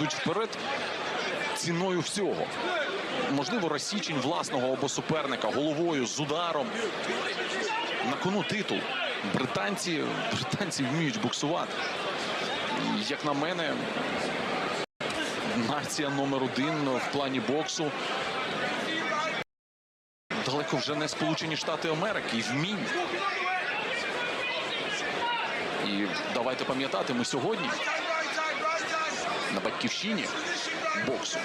йдуть вперед ціною всього. Можливо, розсічень власного або суперника головою з ударом. На кону титул. Британці, британці вміють буксувати. Як на мене, нація номер один в плані боксу. Далеко вже не Сполучені Штати Америки і вмінь. І давайте пам'ятати, ми сьогодні на батьківщині боксу.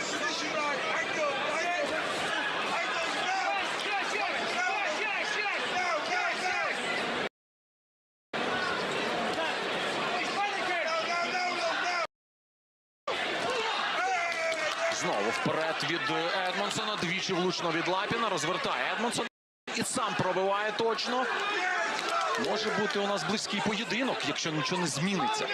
Знову вперед від Едмонсона. Двічі влучно від Лапіна. Розвертає Едмонсон. І сам пробиває точно. Може бути у нас близький поєдинок, якщо нічого не зміниться.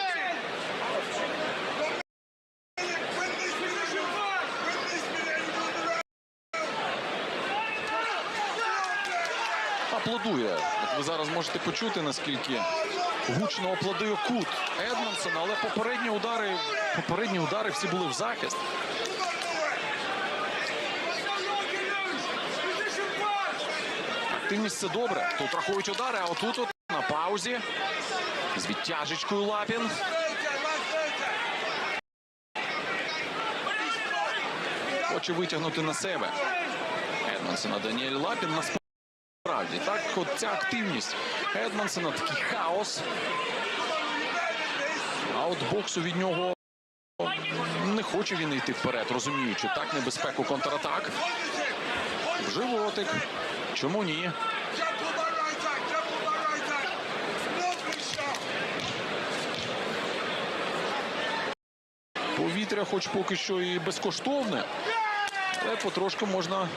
Аплодує. От ви зараз можете почути, наскільки гучно аплодує кут Едмонсона, але попередні удари, попередні удари всі були в захист. Активність це добре. Тут рахують удари, а отут от на паузі. З відтяжечкою Лапін. Хоче витягнути на себе. Едмонсона Даніель Лапін насправді. Так, от ця активність Едмонсона, такий хаос. А от боксу від нього не хоче він йти вперед, розуміючи так небезпеку контратак. Животик. Чому ні? Повітря, хоч поки що і безкоштовне, але потрошку можна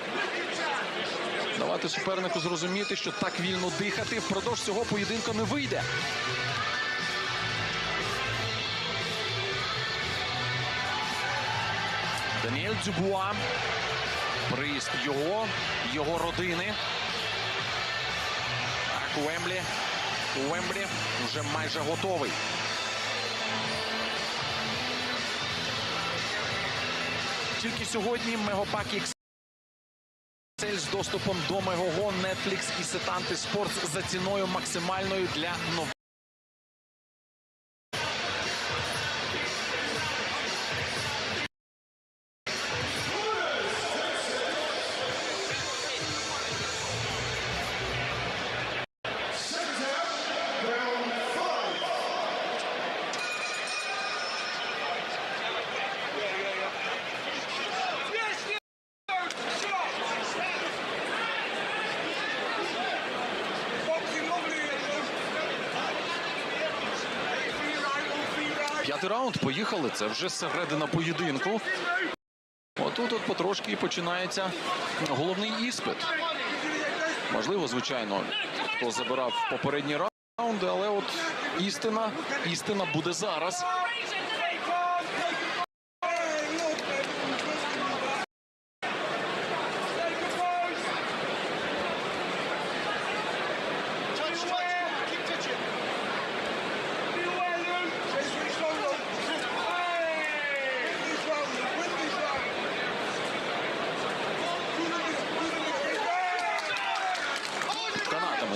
давати супернику зрозуміти, що так вільно дихати впродовж цього поєдинку не вийде. Даніель Дзюбуа. Приїзд його, його родини. Так, Уемблі. Уемблі вже майже готовий. Тільки сьогодні Мегопак XL з доступом до Мегого, Netflix і Сетанти Спортс за ціною максимальною для нових. П'ятий раунд. Поїхали. Це вже середина поєдинку. Отут от потрошки починається головний іспит. Можливо, звичайно, хто забирав попередні раунди, але от істина, істина буде зараз.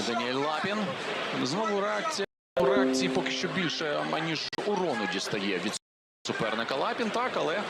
Даніель Лапін. Знову реакція. Реакції поки що більше, аніж урону дістає від суперника Лапін. Так, але